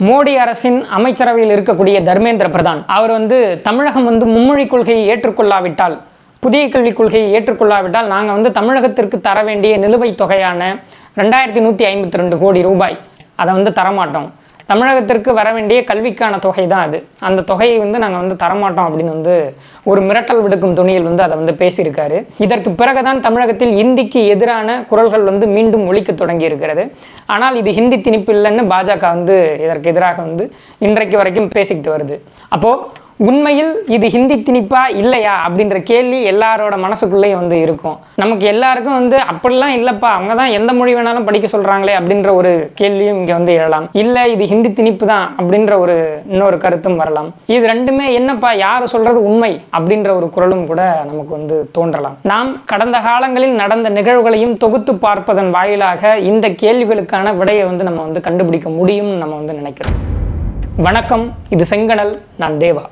மோடி அரசின் அமைச்சரவையில் இருக்கக்கூடிய தர்மேந்திர பிரதான் அவர் வந்து தமிழகம் வந்து மும்மொழி கொள்கையை ஏற்றுக்கொள்ளாவிட்டால் புதிய கல்விக் கொள்கையை ஏற்றுக்கொள்ளாவிட்டால் நாங்கள் வந்து தமிழகத்திற்கு தர வேண்டிய நிலுவைத் தொகையான ரெண்டாயிரத்தி நூற்றி ஐம்பத்தி ரெண்டு கோடி ரூபாய் அதை வந்து தரமாட்டோம். தமிழகத்திற்கு வர வேண்டிய கல்விக்கான தொகை தான் அது. அந்த தொகையை வந்து நாங்கள் வந்து தரமாட்டோம் அப்படின்னு வந்து ஒரு மிரட்டல் விடுக்கும் துணியில் வந்து அதை வந்து பேசியிருக்காரு. இதற்கு பிறகுதான் தமிழகத்தில் இந்திக்கு எதிரான குரல்கள் வந்து மீண்டும் ஒழிக்க தொடங்கி இருக்கிறது ஆனால் இது ஹிந்தி திணிப்பு இல்லைன்னு பாஜக வந்து இதற்கு எதிராக வந்து இன்றைக்கு வரைக்கும் பேசிக்கிட்டு வருது. அப்போது உண்மையில் இது ஹிந்தி திணிப்பா இல்லையா அப்படின்ற கேள்வி எல்லாரோட மனசுக்குள்ளேயும் வந்து இருக்கும். நமக்கு எல்லாருக்கும் வந்து அப்படிலாம் இல்லைப்பா அவங்க தான் எந்த மொழி வேணாலும் படிக்க சொல்கிறாங்களே அப்படின்ற ஒரு கேள்வியும் இங்கே வந்து எழலாம். இல்லை இது ஹிந்தி திணிப்பு தான் அப்படின்ற ஒரு இன்னொரு கருத்தும் வரலாம். இது ரெண்டுமே என்னப்பா யார் சொல்கிறது உண்மை அப்படின்ற ஒரு குரலும் கூட நமக்கு வந்து தோன்றலாம். நாம் கடந்த காலங்களில் நடந்த நிகழ்வுகளையும் தொகுத்து பார்ப்பதன் வாயிலாக இந்த கேள்விகளுக்கான விடையை வந்து நம்ம வந்து கண்டுபிடிக்க முடியும்னு நம்ம வந்து நினைக்கிறோம். வணக்கம் இது செங்கடல் நான் தேவா.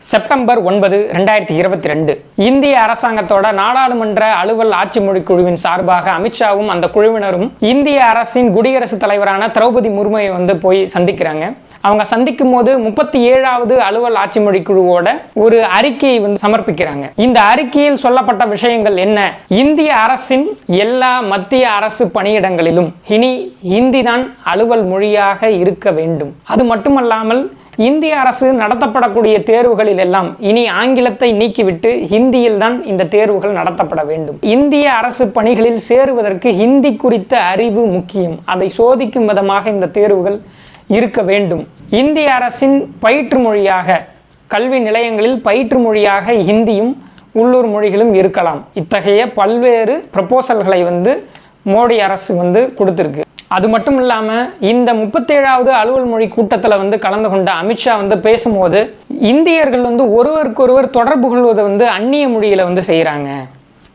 செப்டம்பர் ஒன்பது ரெண்டாயிரத்தி இருபத்தி ரெண்டு. இந்திய அரசாங்கத்தோட நாடாளுமன்ற அலுவல் ஆட்சி மொழி குழுவின் சார்பாக அமித்ஷாவும் அந்த குழுவினரும் இந்திய அரசின் குடியரசுத் தலைவரான திரௌபதி முர்மையை வந்து போய் சந்திக்கிறாங்க. அவங்க சந்திக்கும் போது முப்பத்தி ஏழாவது அலுவல் ஆட்சி மொழி குழுவோட ஒரு அறிக்கையை வந்து சமர்ப்பிக்கிறாங்க. இந்த அறிக்கையில் சொல்லப்பட்ட விஷயங்கள் என்ன? இந்திய அரசின் எல்லா மத்திய அரசு பணியிடங்களிலும் இனி ஹிந்தி தான் அலுவல் மொழியாக இருக்க வேண்டும். அது மட்டுமல்லாமல் இந்திய அரசு நடத்தப்படக்கூடிய தேர்வுகளில் எல்லாம் இனி ஆங்கிலத்தை நீக்கிவிட்டு ஹிந்தியில் தான் இந்த தேர்வுகள் நடத்தப்பட வேண்டும். இந்திய அரசு பணிகளில் சேருவதற்கு ஹிந்தி குறித்த அறிவு முக்கியம். அதை சோதிக்கும் விதமாக இந்த தேர்வுகள் இருக்க வேண்டும். இந்திய அரசின் பயிற்று மொழியாக கல்வி நிலையங்களில் பயிற்று மொழியாக ஹிந்தியும் உள்ளூர் மொழிகளும் இருக்கலாம். இத்தகைய பல்வேறு ப்ரப்போசல்களை வந்து மோடி அரசு வந்து கொடுத்துருக்கு. அது மட்டும் இல்லாமல் இந்த முப்பத்தேழாவது அலுவல் மொழி கூட்டத்தில் வந்து கலந்து கொண்ட அமித்ஷா வந்து பேசும்போது இந்தியர்கள் வந்து ஒருவருக்கொருவர் தொடர்பு கொள்வதை வந்து அந்நிய மொழியில் வந்து செய்கிறாங்க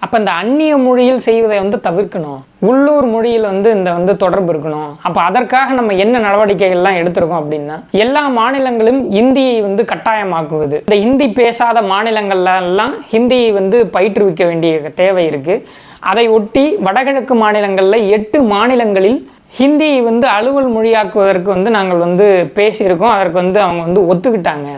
அப்போ இந்த அந்நிய மொழியில் செய்வதை வந்து தவிர்க்கணும். உள்ளூர் மொழியில் வந்து இந்த வந்து தொடர்பு இருக்கணும். அப்போ அதற்காக நம்ம என்ன நடவடிக்கைகள்லாம் எடுத்திருக்கோம் அப்படின்னா எல்லா மாநிலங்களும் இந்தியை வந்து கட்டாயமாக்குவது. இந்த ஹிந்தி பேசாத மாநிலங்கள்லாம் ஹிந்தியை வந்து பயிற்றுவிக்க வேண்டிய தேவை இருக்குது அதை ஒட்டி வடகிழக்கு மாநிலங்களில் எட்டு மாநிலங்களில் ஹிந்தியை வந்து அலுவல் மொழியாக்குவதற்கு வந்து நாங்கள் வந்து பேசியிருக்கோம். அதற்கு வந்து அவங்க வந்து ஒத்துக்கிட்டாங்க.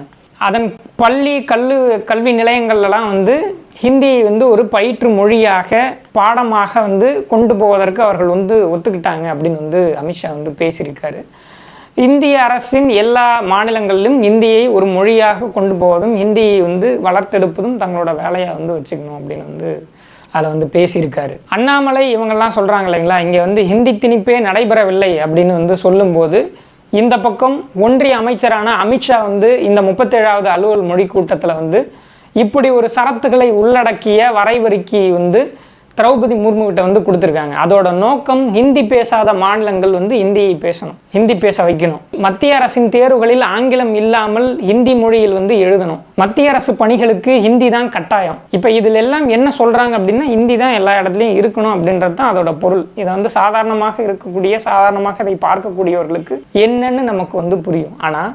அதன் பள்ளி கல்லு கல்வி நிலையங்கள்லாம் வந்து ஹிந்தியை வந்து ஒரு பயிற்று மொழியாக பாடமாக வந்து கொண்டு போவதற்கு அவர்கள் வந்து ஒத்துக்கிட்டாங்க அப்படின்னு வந்து அமித்ஷா வந்து பேசியிருக்காரு. இந்திய அரசின் எல்லா மாநிலங்களிலும் இந்தியை ஒரு மொழியாக கொண்டு போவதும் ஹிந்தியை வந்து வளர்த்தெடுப்பதும் தங்களோட வேலையை வந்து வச்சுக்கணும் அப்படின்னு வந்து அதில் வந்து பேசியிருக்காரு. அண்ணாமலை இவங்கெல்லாம் சொல்கிறாங்க இல்லைங்களா? இங்கே வந்து ஹிந்தி திணிப்பே நடைபெறவில்லை அப்படின்னு வந்து சொல்லும்போது இந்த பக்கம் ஒன்றிய அமைச்சரான அமித்ஷா வந்து இந்த முப்பத்தேழாவது அலுவல் மொழி கூட்டத்தில் வந்து இப்படி ஒரு சரத்துக்களை உள்ளடக்கிய வரைவறிக்கை வந்து திரௌபதி முர்மு கிட்ட வந்து கொடுத்துருக்காங்க. அதோட நோக்கம் ஹிந்தி பேசாத மாநிலங்கள் வந்து ஹிந்தியை பேசணும். ஹிந்தி பேச வைக்கணும். மத்திய அரசின் தேர்வுகளில் ஆங்கிலம் இல்லாமல் ஹிந்தி மொழியில் வந்து எழுதணும். மத்திய அரசு பணிகளுக்கு ஹிந்தி தான் கட்டாயம். இப்போ இதில் எல்லாம் என்ன சொல்கிறாங்க அப்படின்னா ஹிந்தி தான் எல்லா இடத்துலையும் இருக்கணும் அப்படின்றது தான் அதோட பொருள். இதை வந்து சாதாரணமாக இருக்கக்கூடிய சாதாரணமாக இதை பார்க்கக்கூடியவர்களுக்கு என்னன்னு நமக்கு வந்து புரியும். ஆனால்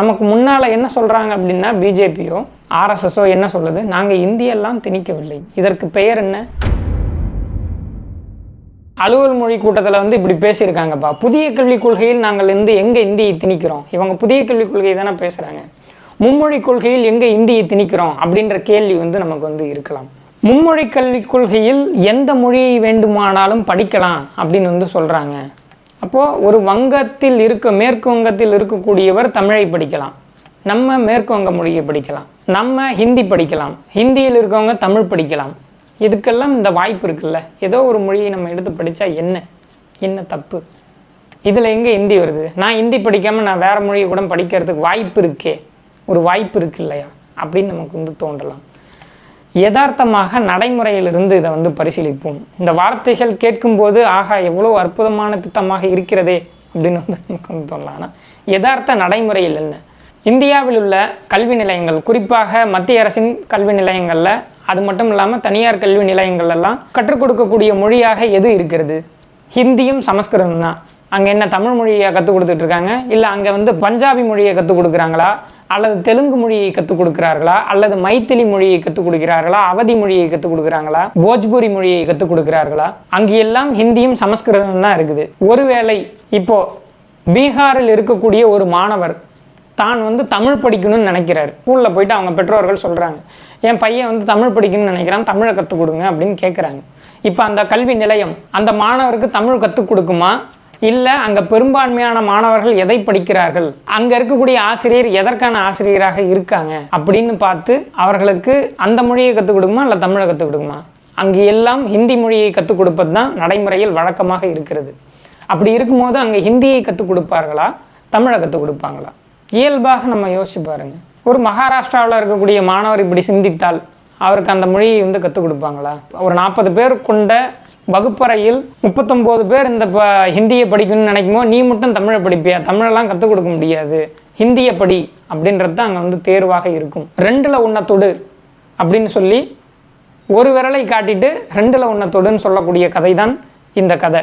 நமக்கு முன்னால் என்ன சொல்கிறாங்க அப்படின்னா பிஜேபியோ ஆர்எஸ்எஸோ என்ன சொல்லுது? நாங்கள் இந்தியெல்லாம் திணிக்கவில்லை. இதற்கு பெயர் என்ன? அலுவல் மொழி கூட்டத்தில் வந்து இப்படி பேசியிருக்காங்கப்பா. புதிய கல்விக் கொள்கையில் நாங்கள் இருந்து எங்கே இந்தியை திணிக்கிறோம்? இவங்க புதிய கல்விக் கொள்கை தானே பேசுகிறாங்க மும்மொழி கொள்கையில் எங்கே இந்தியை திணிக்கிறோம்? அப்படின்ற கேள்வி வந்து நமக்கு வந்து இருக்கலாம். மும்மொழி கல்விக் கொள்கையில் எந்த மொழியை வேண்டுமானாலும் படிக்கலாம் அப்படின்னு வந்து சொல்கிறாங்க அப்போது ஒரு வங்கத்தில் இருக்க மேற்கு வங்கத்தில் இருக்கக்கூடியவர் தமிழை படிக்கலாம். நம்ம மேற்கு வங்க மொழியை படிக்கலாம். நம்ம ஹிந்தி படிக்கலாம். ஹிந்தியில் இருக்கவங்க தமிழ் படிக்கலாம். இதுக்கெல்லாம் இந்த வாய்ப்பு இருக்குல்ல? ஏதோ ஒரு மொழியை நம்ம எடுத்து படித்தா என்ன? என்ன தப்பு? இதில் எங்கே ஹிந்தி வருது? நான் ஹிந்தி படிக்காமல் நான் வேறு மொழியை கூட படிக்கிறதுக்கு வாய்ப்பு இருக்கே. ஒரு வாய்ப்பு இருக்கு இல்லையா? அப்படின்னு நமக்கு வந்து தோன்றலாம். யதார்த்தமாக நடைமுறையிலிருந்து இதை வந்து பரிசீலிப்போம். இந்த வார்த்தைகள் கேட்கும்போது ஆகா எவ்வளோ அற்புதமான திட்டமாக இருக்கிறதே அப்படின்னு வந்து நமக்கு வந்து தோணலாம் ஆனால் யதார்த்த நடைமுறையில் என்ன? இந்தியாவில் உள்ள கல்வி நிலையங்கள் குறிப்பாக மத்திய அரசின் கல்வி நிலையங்களில் அது மட்டும் இல்லாமல் தனியார் கல்வி நிலையங்கள் எல்லாம் கற்றுக் கொடுக்கக்கூடிய மொழியாக எது இருக்கிறது? ஹிந்தியும் சமஸ்கிருதம் தான். அங்கே என்ன தமிழ் மொழியை கற்றுக் கொடுத்துட்ருக்காங்க இல்லை அங்கே வந்து பஞ்சாபி மொழியை கற்றுக் கொடுக்குறாங்களா? அல்லது தெலுங்கு மொழியை கற்றுக் கொடுக்கிறார்களா? அல்லது மைத்திலி மொழியை கற்றுக் கொடுக்கிறார்களா? அவதி மொழியை கற்றுக் கொடுக்குறாங்களா? போஜ்பூரி மொழியை கற்றுக் கொடுக்கிறார்களா? அங்கே எல்லாம் ஹிந்தியும் சமஸ்கிருதம் தான் இருக்குது. ஒருவேளை இப்போ பீகாரில் இருக்கக்கூடிய ஒரு மாணவர் தான் வந்து தமிழ் படிக்கணும்னு நினைக்கிறார். ஸ்கூலில் போயிட்டு அவங்க பெற்றோர்கள் சொல்கிறாங்க என் பையன் வந்து தமிழ் படிக்கணும்னு நினைக்கிறான் தமிழை கற்றுக் கொடுங்க அப்படின்னு கேட்குறாங்க இப்போ அந்த கல்வி நிலையம் அந்த மாணவருக்கு தமிழ் கற்றுக் கொடுக்குமா? இல்லை அங்கே பெரும்பான்மையான மாணவர்கள் எதை படிக்கிறார்கள்? அங்கே இருக்கக்கூடிய ஆசிரியர் எதற்கான ஆசிரியராக இருக்காங்க? அப்படின்னு பார்த்து அவர்களுக்கு அந்த மொழியை கற்றுக் கொடுக்குமா இல்லை தமிழை கற்றுக் கொடுக்குமா? அங்கு எல்லாம் ஹிந்தி மொழியை கற்றுக் கொடுப்பது தான் நடைமுறையில் வழக்கமாக இருக்கிறது. அப்படி இருக்கும்போது அங்கே ஹிந்தியை கற்றுக் கொடுப்பார்களா? தமிழை கற்றுக் கொடுப்பாங்களா? இயல்பாக நம்ம யோசிச்சு பாருங்கள் ஒரு மகாராஷ்டிராவில் இருக்கக்கூடிய மாணவர் இப்படி சிந்தித்தால் அவருக்கு அந்த மொழியை வந்து கற்றுக் கொடுப்பாங்களா? ஒரு நாற்பது பேர் கொண்ட வகுப்பறையில் முப்பத்தொம்போது பேர் இந்த ப ஹிந்தியை படிக்கணும்னு நினைக்குமோ நீ மட்டும் தமிழை படிப்பியா? தமிழெல்லாம் கற்றுக் கொடுக்க முடியாது. ஹிந்தியை படி அப்படின்றது தான் அங்கே வந்து தேர்வாக இருக்கும். ரெண்டில் உன்னை தொடு அப்படின்னு சொல்லி ஒரு விரலை காட்டிட்டு ரெண்டில் உன்னை தொடுன்னு சொல்லக்கூடிய கதை தான் இந்த கதை.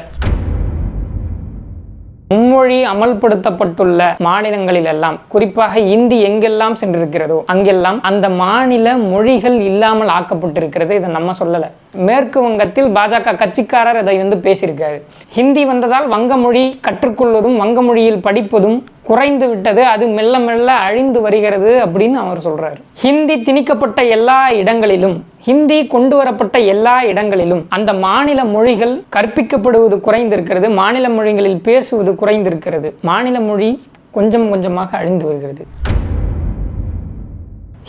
மும்மொழி அமல்படுத்தப்பட்டுள்ள மாநிலங்களில் எல்லாம் குறிப்பாக இந்தி எங்கெல்லாம் சென்றிருக்கிறதோ அங்கெல்லாம் அந்த மாநில மொழிகள் இல்லாமல் ஆக்கப்பட்டிருக்கிறது இதை நம்ம சொல்லலை. மேற்கு வங்கத்தில் பாஜக கட்சிக்காரர் இதை வந்து பேசியிருக்காரு. ஹிந்தி வந்ததால் வங்க மொழி கற்றுக்கொள்வதும் வங்க மொழியில் படிப்பதும் குறைந்து விட்டது அது மெல்ல மெல்ல அழிந்து வருகிறது அப்படின்னு அவர் சொல்றாரு. ஹிந்தி திணிக்கப்பட்ட எல்லா இடங்களிலும் ஹிந்தி கொண்டு வரப்பட்ட எல்லா இடங்களிலும் அந்த மாநில மொழிகள் கற்பிக்கப்படுவது குறைந்திருக்கிறது மாநில மொழிகளில் பேசுவது குறைந்திருக்கிறது மாநில மொழி கொஞ்சம் கொஞ்சமாக அழிந்து வருகிறது.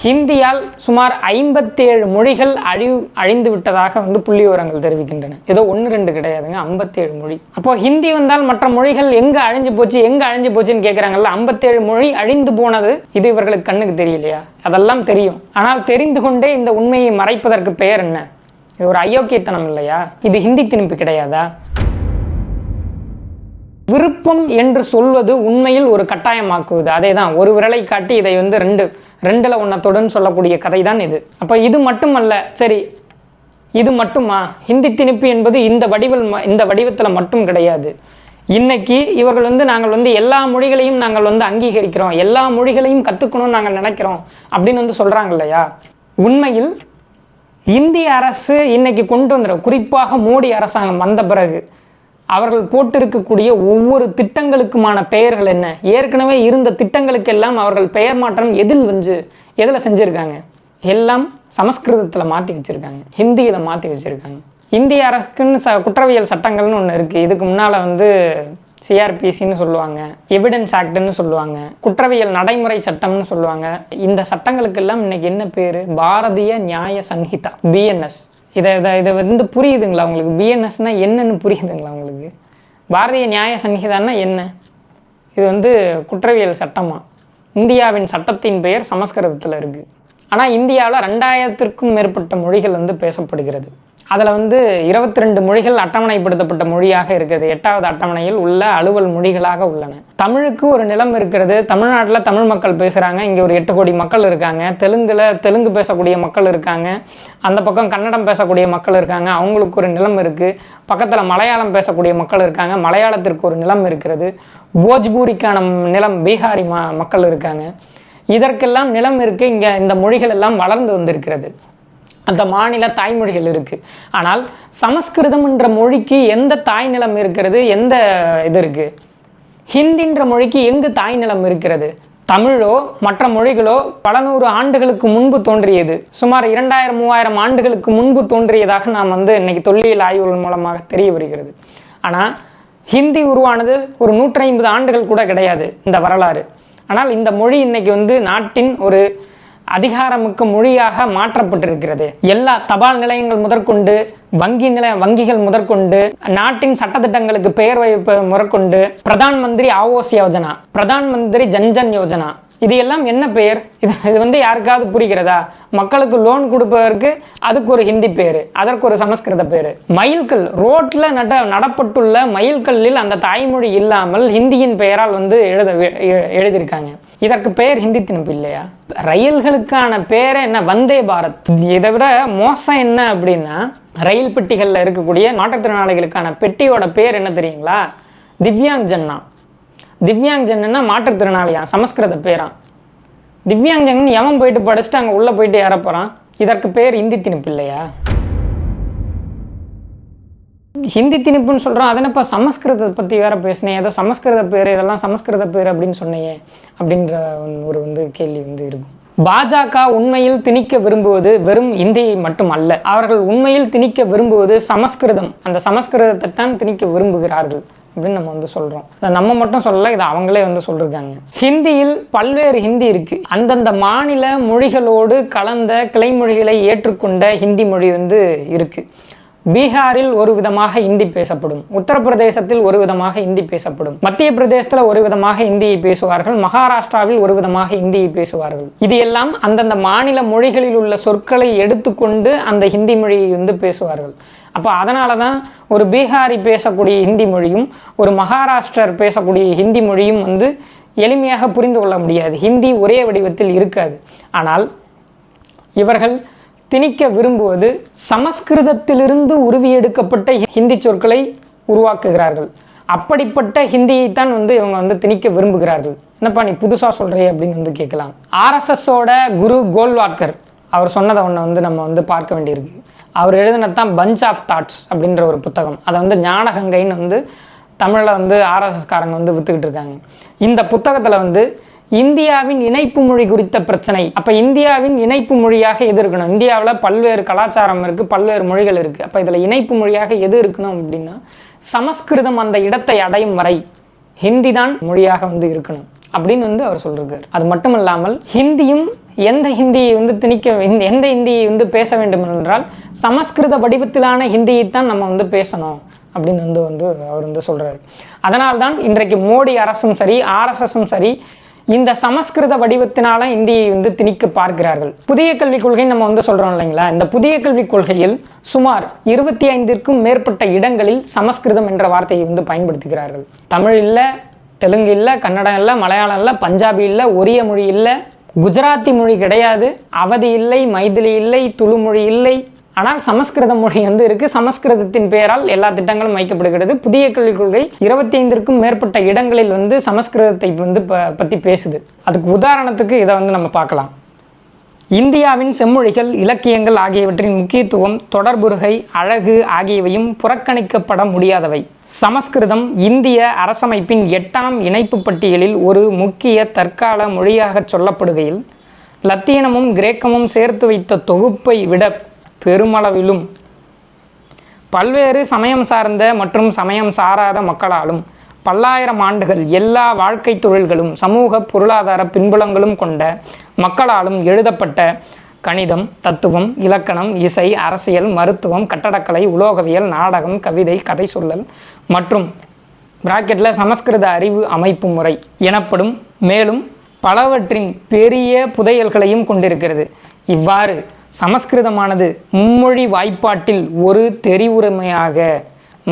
ஹிந்தியால் சுமார் ஐம்பத்தேழு மொழிகள் அழி அழிந்து விட்டதாக வந்து புள்ளி விவரங்கள் தெரிவிக்கின்றன. ஏதோ ஒன்று ரெண்டு கிடையாதுங்க. ஐம்பத்தேழு மொழி. அப்போ ஹிந்தி வந்தால் மற்ற மொழிகள் எங்கே அழிஞ்சு போச்சு எங்கே அழிஞ்சு போச்சுன்னு கேட்குறாங்கல்ல ஐம்பத்தேழு மொழி அழிந்து போனது இது இவர்களுக்கு கண்ணுக்கு தெரியலையா? அதெல்லாம் தெரியும். ஆனால் தெரிந்து கொண்டே இந்த உண்மையை மறைப்பதற்கு பெயர் என்ன? இது ஒரு அயோக்கியத்தனம் இல்லையா? இது ஹிந்தி திணிப்பு கிடையாதா? விருப்பம் என்று சொல்வது உண்மையில் ஒரு கட்டாயமாக்குவது. அதே தான் ஒரு விரலை காட்டி இதை வந்து ரெண்டு ரெண்டில் ஒன்றத்துடன் சொல்லக்கூடிய கதை தான் இது. அப்போ இது மட்டுமல்ல சரி இது மட்டுமா? ஹிந்தி திணிப்பு என்பது இந்த வடிவில் ம- இந்த வடிவத்தில் மட்டும் கிடையாது. இன்னைக்கு இவர்கள் வந்து நாங்கள் வந்து எல்லா மொழிகளையும் நாங்கள் வந்து அங்கீகரிக்கிறோம். எல்லா மொழிகளையும் கற்றுக்கணும்னு நாங்கள் நினைக்கிறோம் அப்படின்னு வந்து சொல்கிறாங்க இல்லையா உண்மையில் இந்திய அரசு இன்னைக்கு கொண்டு வந்துடும் குறிப்பாக மோடி அரசாங்கம் வந்த பிறகு அவர்கள் போட்டிருக்கக்கூடிய ஒவ்வொரு திட்டங்களுக்குமான பெயர்கள் என்ன? ஏற்கனவே இருந்த திட்டங்களுக்கெல்லாம் அவர்கள் பெயர் மாற்றம் எதில் வந்து எதில் செஞ்சுருக்காங்க? எல்லாம் சமஸ்கிருதத்தில் மாற்றி வச்சுருக்காங்க. ஹிந்தியில் மாற்றி வச்சுருக்காங்க. இந்திய அரசுக்குன்னு ச குற்றவியல் சட்டங்கள்னு ஒன்று இருக்குது இதுக்கு முன்னால் வந்து சிஆர்பிசின்னு சொல்லுவாங்க. எவிடன்ஸ் ஆக்டுன்னு சொல்லுவாங்க. குற்றவியல் நடைமுறை சட்டம்னு சொல்லுவாங்க. இந்த சட்டங்களுக்கெல்லாம் இன்னைக்கு என்ன பேர்? பாரதிய நியாய சங்கிதா பிஎன்எஸ் இதை இதை இதை வந்து புரியுதுங்களா உங்களுக்கு? பிஎன்எஸ்னால் என்னன்னு புரியுதுங்களா உங்களுக்கு? பாரதிய நியாய சங்கிதான்னா என்ன? இது வந்து குற்றவியல் சட்டமா? இந்தியாவின் சட்டத்தின் பெயர் சமஸ்கிருதத்தில் இருக்குது ஆனால் இந்தியாவில் ரெண்டாயிரத்திற்கும் மேற்பட்ட மொழிகள் வந்து பேசப்படுகிறது. அதில் வந்து இருபத்தி ரெண்டு மொழிகள் அட்டவணைப்படுத்தப்பட்ட மொழியாக இருக்குது. எட்டாவது அட்டவணையில் உள்ள அலுவல் மொழிகளாக உள்ளன. தமிழுக்கு ஒரு நிலம் இருக்கிறது. தமிழ்நாட்டில் தமிழ் மக்கள் பேசுகிறாங்க இங்கே ஒரு எட்டு கோடி மக்கள் இருக்காங்க. தெலுங்கில் தெலுங்கு பேசக்கூடிய மக்கள் இருக்காங்க. அந்த பக்கம் கன்னடம் பேசக்கூடிய மக்கள் இருக்காங்க. அவங்களுக்கு ஒரு நிலம் இருக்குது பக்கத்தில் மலையாளம் பேசக்கூடிய மக்கள் இருக்காங்க. மலையாளத்திற்கு ஒரு நிலம் இருக்கிறது. போஜ்பூரிக்கான நிலம் பீகாரி மக்கள் இருக்காங்க. இதற்கெல்லாம் நிலம் இருக்குது இங்கே இந்த மொழிகள் எல்லாம் வளர்ந்து வந்திருக்கிறது. அந்த மாநில தாய்மொழிகள் இருக்குது ஆனால் சமஸ்கிருதம் என்ற மொழிக்கு எந்த தாய் நிலம் இருக்கிறது? எந்த இது இருக்குது ஹிந்தின்ற மொழிக்கு எங்கு தாய் நிலம் இருக்கிறது? தமிழோ மற்ற மொழிகளோ பல நூறு ஆண்டுகளுக்கு முன்பு தோன்றியது. சுமார் இரண்டாயிரம் மூவாயிரம் ஆண்டுகளுக்கு முன்பு தோன்றியதாக நாம் வந்து இன்னைக்கு தொல்லியல் ஆய்வுகள் மூலமாக தெரிய வருகிறது. ஆனால் ஹிந்தி உருவானது ஒரு நூற்றி ஐம்பது ஆண்டுகள் கூட கிடையாது இந்த வரலாறு. ஆனால் இந்த மொழி இன்னைக்கு வந்து நாட்டின் ஒரு அதிகாரமிக்க மொழியாக மாற்றப்பட்டிருக்கிறது. எல்லா தபால் நிலையங்கள் முதற்கொண்டு வங்கி நிலைய வங்கிகள் முதற்கொண்டு நாட்டின் சட்டத்திட்டங்களுக்கு பெயர் வைப்பது முதற்கொண்டு பிரதான் மந்திரி ஆவோஸ் யோஜனா பிரதான் மந்திரி ஜன்ஜன் யோஜனா இது எல்லாம் என்ன பெயர்? இது இது வந்து யாருக்காவது புரிகிறதா? மக்களுக்கு லோன் கொடுப்பதற்கு அதுக்கு ஒரு ஹிந்தி பேர் அதற்கு ஒரு சமஸ்கிருத பேர். மயில்கல் ரோட்டில் நட நடப்பட்டுள்ள மயில்கல்லில் அந்த தாய்மொழி இல்லாமல் ஹிந்தியின் பெயரால் வந்து எழுத எ- எழுதியிருக்காங்க. இதற்கு பெயர் ஹிந்தி திணிப்பு இல்லையா? ரயில்களுக்கான பேரை என்ன? வந்தே பாரத். இதை விட மோசம் என்ன அப்படின்னா ரயில் பெட்டிகளில் இருக்கக்கூடிய மாற்றுத்திறனாளிகளுக்கான பெட்டியோட பேர் என்ன தெரியுங்களா? திவ்யாங் ஜன்னா. திவ்யாங்ஜன்னா மாற்றுத்திறனாளியா? சமஸ்கிருத பேரா? திவ்யாங்ஜன் எவன் போயிட்டு படிச்சுட்டு அங்கே உள்ளே போயிட்டு ஏறப்போகிறான் இதற்கு பேர் இந்தி திணிப்பு இல்லையா? ஹிந்தி திணிப்புன்னு சொல்கிறோம் அதனப்பா சமஸ்கிருதத்தை பற்றி வேற பேசினேன் ஏதோ சமஸ்கிருத பேர் இதெல்லாம் சமஸ்கிருத பேர் அப்படின்னு சொன்னையே அப்படின்ற ஒரு வந்து கேள்வி வந்து இருக்கும். பாஜக உண்மையில் திணிக்க விரும்புவது வெறும் இந்தியை மட்டும் அல்ல. அவர்கள் உண்மையில் திணிக்க விரும்புவது சமஸ்கிருதம். அந்த சமஸ்கிருதத்தை தான் திணிக்க விரும்புகிறார்கள். அப்படின்னு நம்ம வந்து சொல்கிறோம் நம்ம மட்டும் சொல்லல இதை அவங்களே வந்து சொல்லியிருக்காங்க ஹிந்தியில் பல்வேறு ஹிந்தி இருக்கு. அந்தந்த மாநில மொழிகளோடு கலந்த கிளைமொழிகளை ஏற்றுக்கொண்ட ஹிந்தி மொழி வந்து இருக்கு. பீகாரில் ஒரு விதமாக ஹிந்தி பேசப்படும். உத்தரப்பிரதேசத்தில் ஒரு விதமாக ஹிந்தி பேசப்படும். மத்திய பிரதேசத்தில் ஒரு விதமாக ஹிந்தியை பேசுவார்கள். மகாராஷ்டிராவில் ஒரு விதமாக ஹிந்தியை பேசுவார்கள். இது எல்லாம் அந்தந்த மாநில மொழிகளில் உள்ள சொற்களை எடுத்துக்கொண்டு அந்த ஹிந்தி மொழியை வந்து பேசுவார்கள். அப்போ அதனால தான் ஒரு பீகாரி பேசக்கூடிய ஹிந்தி மொழியும் ஒரு மகாராஷ்டிரர் பேசக்கூடிய ஹிந்தி மொழியும் வந்து எளிமையாக புரிந்து கொள்ள முடியாது. ஹிந்தி ஒரே வடிவத்தில் இருக்காது. ஆனால் இவர்கள் திணிக்க விரும்புவது சமஸ்கிருதத்திலிருந்து உருவியெடுக்கப்பட்ட ஹிந்தி சொற்களை உருவாக்குகிறார்கள். அப்படிப்பட்ட ஹிந்தியைத்தான் வந்து இவங்க வந்து திணிக்க விரும்புகிறார்கள். என்னப்பா நீ புதுசாக சொல்கிறே அப்படின்னு வந்து கேட்கலாம். ஆர்எஸ்எஸோட குரு கோல்வாக்கர் அவர் சொன்னதை ஒன்று வந்து நம்ம வந்து பார்க்க வேண்டியிருக்கு. அவர் எழுதினது தான் பஞ்ச் ஆஃப் தாட்ஸ் அப்படின்ற ஒரு புத்தகம். அதை வந்து ஞானகங்கைன்னு வந்து தமிழில் வந்து ஆர்எஸ்எஸ்காரங்க வந்து வித்துக்கிட்டு இருக்காங்க. இந்த புத்தகத்தில் வந்து இந்தியாவின் இணைப்பு மொழி குறித்த பிரச்சனை. அப்போ இந்தியாவின் இணைப்பு மொழியாக எது இருக்கணும்? இந்தியாவில் பல்வேறு கலாச்சாரம் இருக்குது பல்வேறு மொழிகள் இருக்குது அப்போ இதில் இணைப்பு மொழியாக எது இருக்கணும் அப்படின்னா சமஸ்கிருதம் அந்த இடத்தை அடையும் வரை ஹிந்தி தான் மொழியாக வந்து இருக்கணும் அப்படின்னு வந்து அவர் சொல்லியிருக்காரு அது மட்டும் இல்லாமல் ஹிந்தியும் எந்த ஹிந்தியை வந்து திணிக்க எந்த- ஹிந்தியை வந்து பேச வேண்டும் என்றால் சமஸ்கிருத வடிவத்திலான ஹிந்தியை தான் நம்ம வந்து பேசணும் அப்படின்னு வந்து வந்து அவர் வந்து சொல்றாரு. அதனால்தான் இன்றைக்கு மோடி அரசும் சரி ஆர்எஸ்எஸும் சரி இந்த சமஸ்கிருத வடிவத்தினால இந்தியை வந்து திணிக்க பார்க்கிறார்கள். புதிய கல்விக் கொள்கை நம்ம வந்து சொல்றோம் இல்லைங்களா? இந்த புதிய கல்விக் கொள்கையில் சுமார் இருபத்தி ஐந்திற்கும் மேற்பட்ட இடங்களில் சமஸ்கிருதம் என்ற வார்த்தையை வந்து பயன்படுத்துகிறார்கள். தமிழ் இல்லை தெலுங்கு இல்லை கன்னடம் இல்லை மலையாளம் இல்லை பஞ்சாபி இல்லை ஒரிய மொழி இல்லை குஜராத்தி மொழி கிடையாது அவதி இல்லை மைதிலி இல்லை துளுமொழி இல்லை ஆனால் சமஸ்கிருத மொழி வந்து இருக்கு. சமஸ்கிருதத்தின் பெயரால் எல்லா திட்டங்களும் வைக்கப்படுகிறது. புதிய கல்விக் கொள்கை இருபத்தி ஐந்திற்கும் மேற்பட்ட இடங்களில் வந்து சமஸ்கிருதத்தை வந்து ப- பத்தி பேசுது. அதுக்கு உதாரணத்துக்கு இதை வந்து நம்ம பார்க்கலாம். இந்தியாவின் செம்மொழிகள் இலக்கியங்கள் ஆகியவற்றின் முக்கியத்துவம் தொடர்புருகை அழகு ஆகியவையும் புறக்கணிக்கப்பட முடியாதவை. சமஸ்கிருதம் இந்திய அரசமைப்பின் எட்டாம் இணைப்பு பட்டியலில் ஒரு முக்கிய தற்கால மொழியாகச் சொல்லப்படுகையில் லத்தீனமும் கிரேக்கமும் சேர்த்து வைத்த தொகுப்பை விட பெருமளவிலும் பல்வேறு சமயம் சார்ந்த மற்றும் சமயம் சாராத மக்களாலும் பல்லாயிரம் ஆண்டுகள் எல்லா வாழ்க்கை தொழில்களும் சமூக பொருளாதார பின்புலங்களும் கொண்ட மக்களாலும் எழுதப்பட்ட கணிதம் தத்துவம் இலக்கணம் இசை அரசியல் மருத்துவம் கட்டடக்கலை உலோகவியல் நாடகம் கவிதை கதை சொல்லல் மற்றும் பிராக்கெட்டில் சமஸ்கிருத அறிவு அமைப்பு முறை எனப்படும் மேலும் பலவற்றின் பெரிய புதையல்களையும் கொண்டிருக்கிறது. இவ்வாறு சமஸ்கிருதமானது மும்மொழி வாய்ப்பாட்டில் ஒரு தெரிவுரிமையாக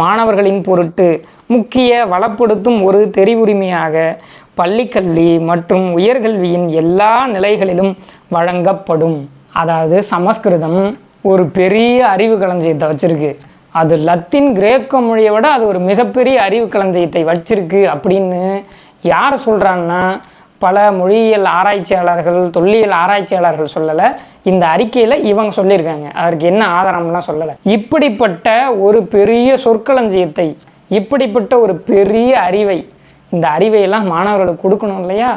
மாணவர்களின் பொருட்டு முக்கிய வளப்படுத்தும் ஒரு தெரிவுரிமையாக பள்ளிக்கல்வி மற்றும் உயர்கல்வியின் எல்லா நிலைகளிலும் வழங்கப்படும். அதாவது சமஸ்கிருதம் ஒரு பெரிய அறிவு களஞ்சியத்தை வச்சிருக்கு. அது லத்தீன் கிரேக்க மொழியை விட அது ஒரு மிகப்பெரிய அறிவு களஞ்சியத்தை வச்சிருக்கு அப்படின்னு யார் சொல்கிறாங்கன்னா பல மொழியியல் ஆராய்ச்சியாளர்கள் தொல்லியல் ஆராய்ச்சியாளர்கள் சொல்லலை இந்த அறிக்கையில் இவங்க சொல்லியிருக்காங்க. அதற்கு என்ன ஆதாரம்லாம் சொல்லலை. இப்படிப்பட்ட ஒரு பெரிய சொற்களஞ்சியத்தை இப்படிப்பட்ட ஒரு பெரிய அறிவை இந்த அறிவையெல்லாம் மாணவர்களுக்கு கொடுக்கணும் இல்லையா?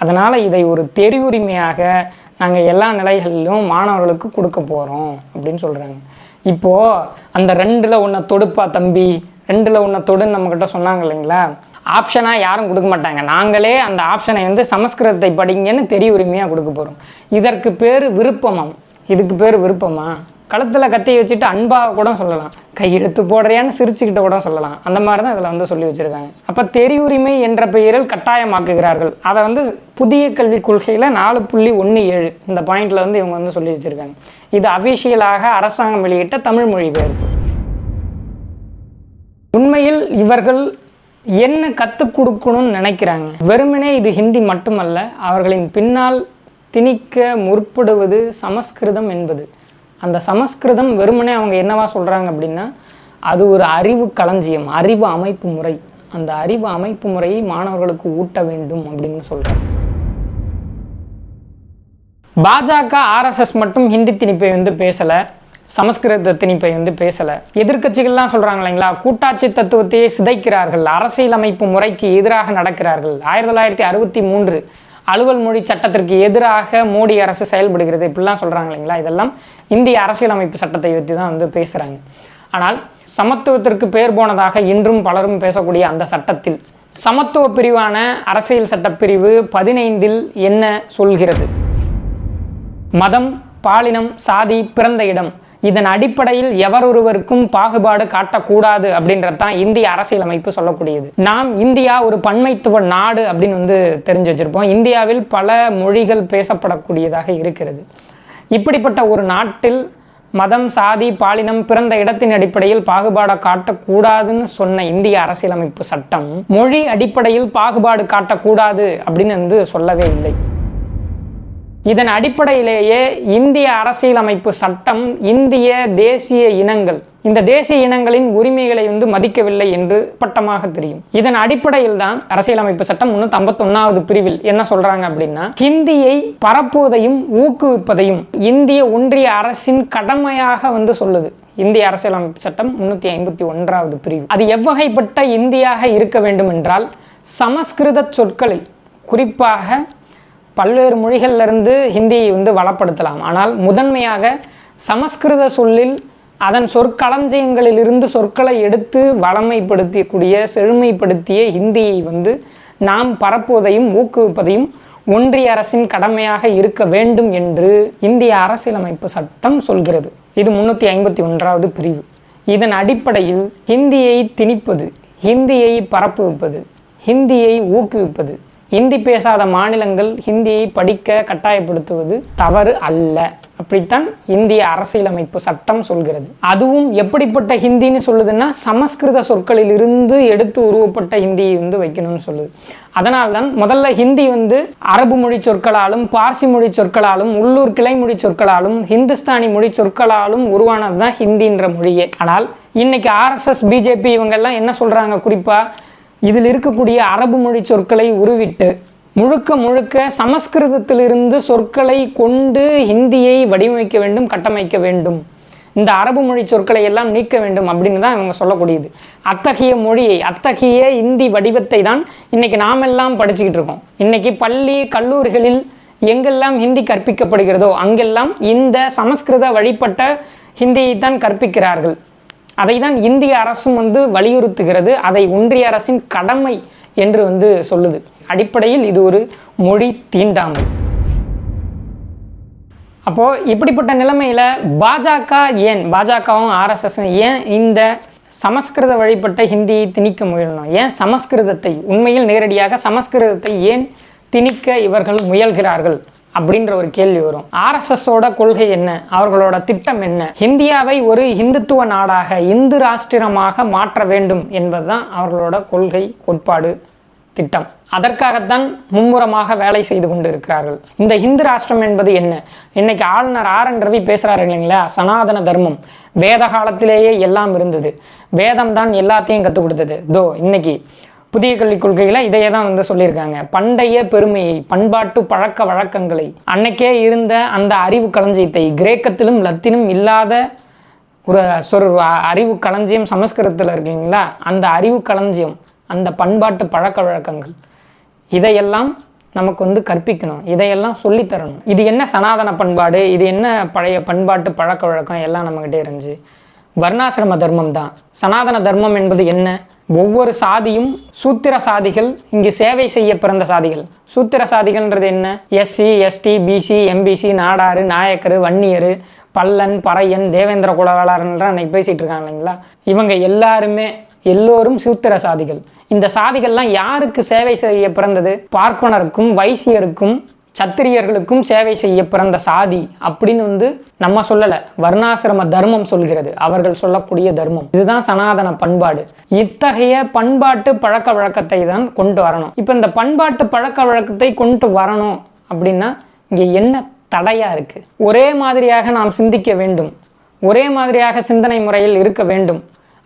அதனால் இதை ஒரு தெரிவுரிமையாக நாங்கள் எல்லா நிலைகளிலும் மாணவர்களுக்கு கொடுக்க போகிறோம் அப்படின்னு சொல்கிறாங்க இப்போது அந்த ரெண்டில் ஒன்றை தொடுப்பா தம்பி ரெண்டில் ஒன்றை தொடுன்னு நம்மக்கிட்ட சொன்னாங்க இல்லைங்களா? ஆப்ஷனாக யாரும் கொடுக்க மாட்டாங்க. நாங்களே அந்த ஆப்ஷனை வந்து சமஸ்கிருதத்தை படிங்கன்னு தெரிய உரிமையாக கொடுக்க போகிறோம் இதற்கு பேர் விருப்பமாம். இதுக்கு பேர் விருப்பமா? களத்தில் கத்தி வச்சுட்டு அன்பாக கூட சொல்லலாம். கையெழுத்து போடுறியான்னு சிரிச்சுக்கிட்ட கூட சொல்லலாம். அந்த மாதிரி தான் இதில் வந்து சொல்லி வச்சுருக்காங்க. அப்போ தெரியுரிமை என்ற பெயரில் கட்டாயமாக்குகிறார்கள். அதை வந்து புதிய கல்விக் கொள்கையில் நாலு புள்ளி ஒன்று ஏழு இந்த பாயிண்டில் வந்து இவங்க வந்து சொல்லி வச்சுருக்காங்க. இது அஃபிஷியலாக அரசாங்கம் வெளியிட்ட தமிழ் மொழிபெயர்ப்பு. உண்மையில் இவர்கள் என்ன கற்றுக் கொடுக்கணும்னு நினைக்கிறாங்க? வெறுமனே இது ஹிந்தி மட்டுமல்ல அவர்களின் பின்னால் திணிக்க முற்படுவது சமஸ்கிருதம் என்பது. அந்த சமஸ்கிருதம் வெறுமனே அவங்க என்னவா சொல்கிறாங்க அப்படின்னா அது ஒரு அறிவு களஞ்சியம் அறிவு அமைப்பு முறை. அந்த அறிவு அமைப்பு முறையை மாணவர்களுக்கு ஊட்ட வேண்டும் அப்படின்னு சொல்கிறாங்க பாஜக ஆர்எஸ்எஸ் மட்டும் ஹிந்தி திணிப்பை வந்து பேசலை. சமஸ்கிருத திணிப்பை வந்து பேசலை. எதிர்க்கட்சிகள்லாம் சொல்கிறாங்க இல்லைங்களா? கூட்டாட்சி தத்துவத்தையே சிதைக்கிறார்கள். அரசியலமைப்பு முறைக்கு எதிராக நடக்கிறார்கள். ஆயிரத்தி தொள்ளாயிரத்தி அறுபத்தி மூன்று அலுவல் மொழி சட்டத்திற்கு எதிராக மோடி அரசு செயல்படுகிறது. இப்படிலாம் சொல்கிறாங்க இல்லைங்களா? இதெல்லாம் இந்திய அரசியலமைப்பு சட்டத்தை பற்றி தான் வந்து பேசுகிறாங்க ஆனால் சமத்துவத்திற்கு பேர் போனதாக இன்றும் பலரும் பேசக்கூடிய அந்த சட்டத்தில் சமத்துவ பிரிவான அரசியல் சட்டப்பிரிவு பதினைந்தில் என்ன சொல்கிறது? மதம் பாலினம் சாதி பிறந்த இடம். இதன் அடிப்படையில் எவரொருவருக்கும் பாகுபாடு காட்டக்கூடாது அப்படின்றது தான் இந்திய அரசியலமைப்பு சொல்லக்கூடியது. நாம் இந்தியா ஒரு பன்மைத்துவ நாடு அப்படின்னு வந்து தெரிஞ்சு வச்சிருப்போம். இந்தியாவில் பல மொழிகள் பேசப்படக்கூடியதாக இருக்கிறது. இப்படிப்பட்ட ஒரு நாட்டில் மதம் சாதி பாலினம் பிறந்த இடத்தின் அடிப்படையில் பாகுபாடை காட்டக்கூடாதுன்னு சொன்ன இந்திய அரசியலமைப்பு சட்டம் மொழி அடிப்படையில் பாகுபாடு காட்டக்கூடாது அப்படின்னு வந்து சொல்லவே இல்லை. இதன் அடிப்படையிலேயே இந்திய அரசியலமைப்பு சட்டம் இந்திய தேசிய இனங்கள் இந்த தேசிய இனங்களின் உரிமைகளை வந்து மதிக்கவில்லை என்று பட்டமாக தெரியும். இதன் அடிப்படையில் தான் அரசியலமைப்பு சட்டம் முன்னூத்தி ஐம்பத்தொன்னாவது பிரிவில் என்ன சொல்றாங்க அப்படின்னா ஹிந்தியை பரப்புவதையும் ஊக்குவிப்பதையும் இந்திய ஒன்றிய அரசின் கடமையாக வந்து சொல்லுது. இந்திய அரசியலமைப்பு சட்டம் முன்னூத்தி ஐம்பத்தி ஒன்றாவது பிரிவு. அது எவ்வகைப்பட்ட இந்தியாக இருக்க வேண்டும் என்றால் சமஸ்கிருத சொற்களில் குறிப்பாக பல்வேறு மொழிகளிலிருந்து ஹிந்தியை வந்து வளப்படுத்தலாம். ஆனால் முதன்மையாக சமஸ்கிருத சொல்லில் அதன் சொற்களஞ்சியங்களிலிருந்து சொற்களை எடுத்து வளமைப்படுத்தக்கூடிய செழுமைப்படுத்திய ஹிந்தியை வந்து நாம் பரப்புவதையும் ஊக்குவிப்பதையும் ஒன்றிய அரசின் கடமையாக இருக்க வேண்டும் என்று இந்திய அரசியலமைப்பு சட்டம் சொல்கிறது. இது முன்னூற்றி ஐம்பத்தி ஒன்றாவது பிரிவு. இதன் அடிப்படையில் ஹிந்தியை திணிப்பது ஹிந்தியை பரப்புவிப்பது ஹிந்தியை ஊக்குவிப்பது ஹிந்தி பேசாத மாநிலங்கள் ஹிந்தியை படிக்க கட்டாயப்படுத்துவது தவறு அல்ல. அப்படித்தான் இந்திய அரசியலமைப்பு சட்டம் சொல்கிறது. அதுவும் எப்படிப்பட்ட ஹிந்தின்னு சொல்லுதுன்னா சமஸ்கிருத சொற்களில் இருந்து எடுத்து உருவப்பட்ட ஹிந்தியை வந்து வைக்கணும்னு சொல்லுது. அதனால் தான் முதல்ல ஹிந்தி வந்து அரபு மொழி சொற்களாலும் பார்சி மொழி சொற்களாலும் உள்ளூர் கிளைமொழி சொற்களாலும் ஹிந்துஸ்தானி மொழி சொற்களாலும் உருவானது தான் ஹிந்தின்ற மொழியே. ஆனால் இன்னைக்கு ஆர்எஸ்எஸ் பிஜேபி இவங்கெல்லாம் என்ன சொல்கிறாங்க குறிப்பாக இதில் இருக்கக்கூடிய அரபு மொழி சொற்களை உருவிட்டு முழுக்க முழுக்க சமஸ்கிருதத்திலிருந்து சொற்களை கொண்டு ஹிந்தியை வடிவமைக்க வேண்டும் கட்டமைக்க வேண்டும். இந்த அரபு மொழி சொற்களை எல்லாம் நீக்க வேண்டும் அப்படின்னு தான் இவங்க சொல்லக்கூடியது. அத்தகைய மொழியை அத்தகைய இந்தி வடிவத்தை தான் இன்னைக்கு நாமெல்லாம் படிச்சுக்கிட்டு இருக்கோம். இன்னைக்கு பள்ளி கல்லூரிகளில் எங்கெல்லாம் ஹிந்தி கற்பிக்கப்படுகிறதோ அங்கெல்லாம் இந்த சமஸ்கிருத வழிபட்ட ஹிந்தியை தான் கற்பிக்கிறார்கள். அதை தான் இந்திய அரசும் வந்து வலியுறுத்துகிறது. அதை ஒன்றிய அரசின் கடமை என்று வந்து சொல்லுது. அடிப்படையில் இது ஒரு மொழி தீண்டாமை. அப்போது இப்படிப்பட்ட நிலைமையில் பாஜக ஏன் பாஜகவும் ஆர்எஸ்எஸும் ஏன் இந்த சமஸ்கிருத வழிபட்ட ஹிந்தியை திணிக்க முயலணும் ஏன் சமஸ்கிருதத்தை உண்மையில் நேரடியாக சமஸ்கிருதத்தை ஏன் திணிக்க இவர்கள் முயல்கிறார்கள்? அப்படின்ற ஒரு கேள்வி வரும். ஆர்எஸ்எஸோட கொள்கை என்ன? அவர்களோட திட்டம் என்ன? இந்தியாவை ஒரு இந்துத்துவ நாடாக இந்து ராஷ்டிரமாக மாற்ற வேண்டும் என்பதுதான் அவர்களோட கொள்கை கோட்பாடு திட்டம். அதற்காகத்தான் மும்முரமாக வேலை செய்து கொண்டு இருக்கிறார்கள் இந்த இந்து ராஷ்டிரம் என்பது என்ன? இன்னைக்கு ஆளுநர் ஆர் என் ரவி பேசுறாரு இல்லைங்களா? சனாதன தர்மம். வேத காலத்திலேயே எல்லாம் இருந்தது. வேதம் தான் எல்லாத்தையும் கற்றுக் கொடுத்தது. தோ இன்னைக்கு புதிய கல்விக் கொள்கையில் இதையே தான் வந்து சொல்லியிருக்காங்க. பண்டைய பெருமையை பண்பாட்டு பழக்க வழக்கங்களை. அன்னைக்கே இருந்த அந்த அறிவு களஞ்சியத்தை கிரேக்கத்திலும் லத்தினும் இல்லாத ஒரு சொல் அறிவு களஞ்சியம் சமஸ்கிருதத்தில் இருக்கீங்களா அந்த அறிவு களஞ்சியம் அந்த பண்பாட்டு பழக்க வழக்கங்கள் இதையெல்லாம் நமக்கு வந்து கற்பிக்கணும். இதையெல்லாம் சொல்லித் தரணும் இது என்ன சனாதன பண்பாடு? இது என்ன பழைய பண்பாட்டு பழக்க வழக்கம்? எல்லாம் நம்மகிட்டே இருந்துச்சு. வர்ணாசிரம தர்மம் தான். சனாதன தர்மம் என்பது என்ன? ஒவ்வொரு சாதியும் சூத்திர சாதிகள் இங்கு சேவை செய்ய பிறந்த சாதிகள். சூத்திர சாதிகள்ன்றது என்ன? SC ST BC MBC Nadar Nayakkar Vanniyar Pallan Paraiyan Devendra குலவேளாளர்ன்ற அன்னைக்கு பேசிட்டு இருக்காங்க இல்லைங்களா? இவங்க எல்லாருமே எல்லோரும் சூத்திர சாதிகள். இந்த சாதிகள்லாம் யாருக்கு சேவை செய்ய பிறந்தது? பார்ப்பனருக்கும் வைசியருக்கும் சத்திரியர்களுக்கும் சேவை செய்ய பிறந்த சாதி அப்படின்னு வந்து நம்ம சொல்லலை. வர்ணாசிரம தர்மம் சொல்கிறது. அவர்கள் சொல்லக்கூடிய தர்மம். இதுதான் சனாதன பண்பாடு. இத்தகைய பண்பாட்டு பழக்க வழக்கத்தை தான் கொண்டு வரணும். இப்போ இந்த பண்பாட்டு பழக்க வழக்கத்தை கொண்டு வரணும் அப்படின்னா இங்கே என்ன தடையாக இருக்குது ஒரே மாதிரியாக நாம் சிந்திக்க வேண்டும். ஒரே மாதிரியாக சிந்தனை முறையில் இருக்க வேண்டும்.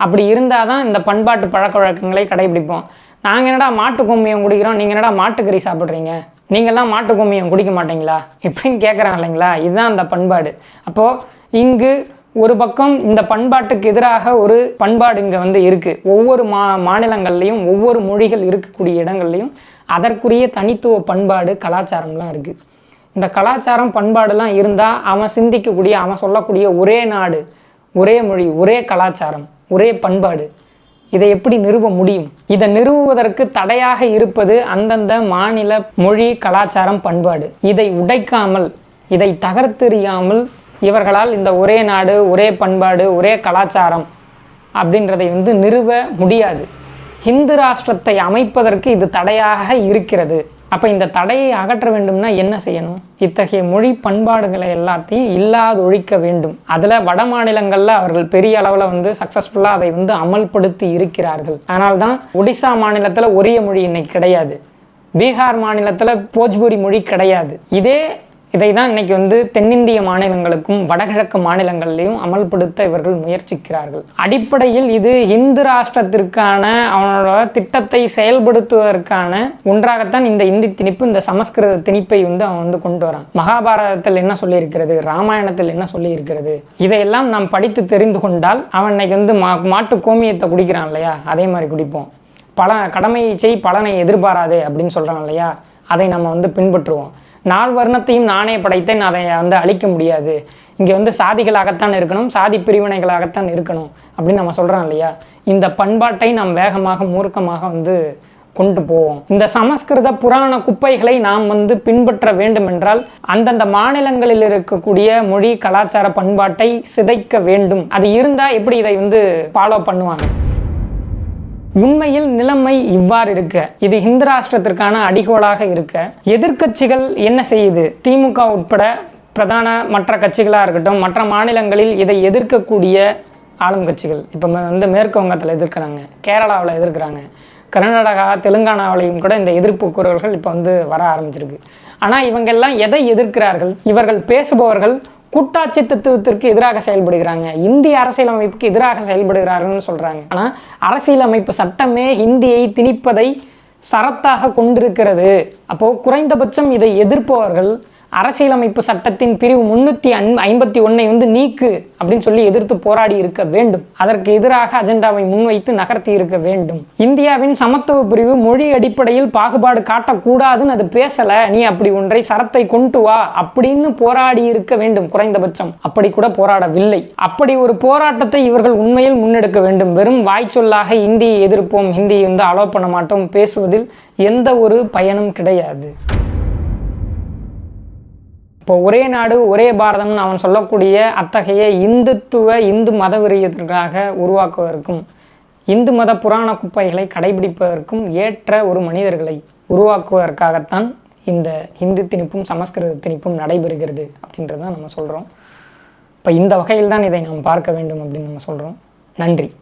அப்படி இருந்தால் தான் இந்த பண்பாட்டு பழக்க வழக்கங்களை கடைபிடிப்போம். நாங்கள் என்னடா மாட்டு கோமியம் குடிக்கிறோம்? நீங்கள் என்னடா மாட்டுக்கறி சாப்பிட்றீங்க? நீங்கள்லாம் மாட்டு குடிக்க மாட்டீங்களா? இப்படின்னு கேட்குறாங்க இல்லைங்களா? இதுதான் அந்த பண்பாடு. அப்போது இங்கு ஒரு பக்கம் இந்த பண்பாட்டுக்கு எதிராக ஒரு பண்பாடு இங்கே வந்து இருக்குது ஒவ்வொரு மா மாநிலங்கள்லையும் ஒவ்வொரு மொழிகள் இருக்கக்கூடிய இடங்கள்லையும் அதற்குரிய தனித்துவ பண்பாடு கலாச்சாரம்லாம் இருக்குது இந்த கலாச்சாரம் பண்பாடுலாம் இருந்தால் அவன் சிந்திக்கக்கூடிய அவன் சொல்லக்கூடிய ஒரே நாடு ஒரே மொழி ஒரே கலாச்சாரம் ஒரே பண்பாடு. இதை எப்படி நிறுவ முடியும்? இதை நிறுவுவதற்கு தடையாக இருப்பது அந்தந்த மாநில மொழி கலாச்சாரம் பண்பாடு. இதை உடைக்காமல் இதை தகர்த்தெறியாமல் இவர்களால் இந்த ஒரே நாடு ஒரே பண்பாடு ஒரே கலாச்சாரம் அப்படின்றதை வந்து நிறுவ முடியாது. ஹிந்து ராஷ்டிரத்தை அமைப்பதற்கு இது தடையாக இருக்கிறது. அப்போ இந்த தடையை அகற்ற வேண்டும்னா என்ன செய்யணும்? இத்தகைய மொழி பண்பாடுகளை எல்லாத்தையும் இல்லாது ஒழிக்க வேண்டும். அதில் வட மாநிலங்களில் அவர்கள் பெரிய அளவில் வந்து சக்ஸஸ்ஃபுல்லாக அதை வந்து அமல்படுத்தி இருக்கிறார்கள். அதனால்தான் ஒடிசா மாநிலத்தில் ஒரே மொழி இன்னைக்கு கிடையாது. பீகார் மாநிலத்தில் போஜ்பூரி மொழி கிடையாது. இதே இதை தான் இன்னைக்கு வந்து தென்னிந்திய மாநிலங்களுக்கும் வடகிழக்கு மாநிலங்கள்லையும் அமல்படுத்த இவர்கள் முயற்சிக்கிறார்கள். அடிப்படையில் இது இந்து ராஷ்டிரத்திற்கான அவனோட திட்டத்தை செயல்படுத்துவதற்கான ஒன்றாகத்தான் இந்த இந்தி திணிப்பு இந்த சமஸ்கிருத திணிப்பை வந்து அவன் வந்து கொண்டு வரான். மகாபாரதத்தில் என்ன சொல்லியிருக்கிறது? ராமாயணத்தில் என்ன சொல்லியிருக்கிறது? இதையெல்லாம் நாம் படித்து தெரிந்து கொண்டால் அவன் இன்னைக்கு வந்து மா மாட்டு கோமியத்தை குடிக்கிறான் இல்லையா? அதே மாதிரி குடிப்போம். பல கடமையை செய் பலனை எதிர்பாராதே அப்படின்னு சொல்கிறான் இல்லையா? அதை நம்ம வந்து பின்பற்றுவோம். நால் வர்ணத்தையும் நானே படைத்தேன் அதை வந்து அழிக்க முடியாது. இங்கே வந்து சாதிகளாகத்தான் இருக்கணும் சாதி பிரிவினைகளாகத்தான் இருக்கணும் அப்படின்னு நம்ம சொல்கிறோம் இல்லையா? இந்த பண்பாட்டை நாம் வேகமாக மூர்க்கமாக வந்து கொண்டு போவோம். இந்த சமஸ்கிருத புராண குப்பைகளை நாம் வந்து பின்பற்ற வேண்டும் என்றால் அந்தந்த மாநிலங்களில் இருக்கக்கூடிய மொழி கலாச்சார பண்பாட்டை சிதைக்க வேண்டும். அது இருந்தால் எப்படி இதை வந்து ஃபாலோ பண்ணுவாங்க? உண்மையில் நிலைமை இவ்வாறு இருக்க. இது இந்து ராஷ்டிரத்திற்கான அடிகோலாக இருக்க. எதிர்க்கட்சிகள் என்ன செய்யுது? திமுக உட்பட பிரதான மற்ற கட்சிகளாக இருக்கட்டும் மற்ற மாநிலங்களில் இதை எதிர்க்கக்கூடிய ஆளும் கட்சிகள். இப்போ வந்து மேற்கு வங்கத்தில் எதிர்க்கிறாங்க. கேரளாவில் எதிர்க்கிறாங்க. கர்நாடகா தெலுங்கானாவிலையும் கூட இந்த எதிர்ப்பு குரல்கள் இப்போ வந்து வர ஆரம்பிச்சிருக்கு. ஆனால் இவங்கெல்லாம் எதை எதிர்க்கிறார்கள்? இவர்கள் பேசுபவர்கள் கூட்டாட்சி தத்துவத்திற்கு எதிராக செயல்படுகிறாங்க. இந்திய அரசியலமைப்புக்கு எதிராக செயல்படுகிறார்கள்னு சொல்கிறாங்க ஆனால் அரசியலமைப்பு சட்டமே ஹிந்தியை திணிப்பதை சரத்தாக கொண்டிருக்கிறது. அப்போது குறைந்தபட்சம் இதை எதிர்ப்பவர்கள் அரசியலமைப்பு சட்டத்தின் பிரிவு முன்னூற்றி அன் ஐம்பத்தி ஒன்னை வந்து நீக்கு அப்படின்னு சொல்லி எதிர்த்து போராடி இருக்க வேண்டும். அதற்கு எதிராக அஜெண்டாவை முன்வைத்து நகர்த்தி இருக்க வேண்டும். இந்தியாவின் சமத்துவ பிரிவு மொழி அடிப்படையில் பாகுபாடு காட்டக்கூடாதுன்னு அது பேசல. நீ அப்படி ஒன்றை சரத்தை கொண்டு வா அப்படின்னு போராடி இருக்க வேண்டும் குறைந்தபட்சம். அப்படி கூட போராடவில்லை. அப்படி ஒரு போராட்டத்தை இவர்கள் உண்மையில் முன்னெடுக்க வேண்டும். வெறும் வாய்ச்சொல்லாக இந்தியை எதிர்ப்போம் ஹிந்தியை வந்து அலோ பண்ண மாட்டோம். பேசுவதில் எந்த ஒரு பயனும் கிடையாது. இப்போ ஒரே நாடு ஒரே பாரதம்னு அவன் சொல்லக்கூடிய அத்தகைய இந்துத்துவ இந்து மத விரியத்திற்காக உருவாக்குவதற்கும் இந்து மத புராண குப்பைகளை கடைபிடிப்பதற்கும் ஏற்ற ஒரு மனிதர்களை உருவாக்குவதற்காகத்தான் இந்த இந்து திணிப்பும் சமஸ்கிருத திணிப்பும் நடைபெறுகிறது அப்படின்றது தான் நம்ம சொல்கிறோம் இப்போ இந்த வகையில் தான் இதை நாம் பார்க்க வேண்டும் அப்படின்னு நம்ம சொல்கிறோம் நன்றி.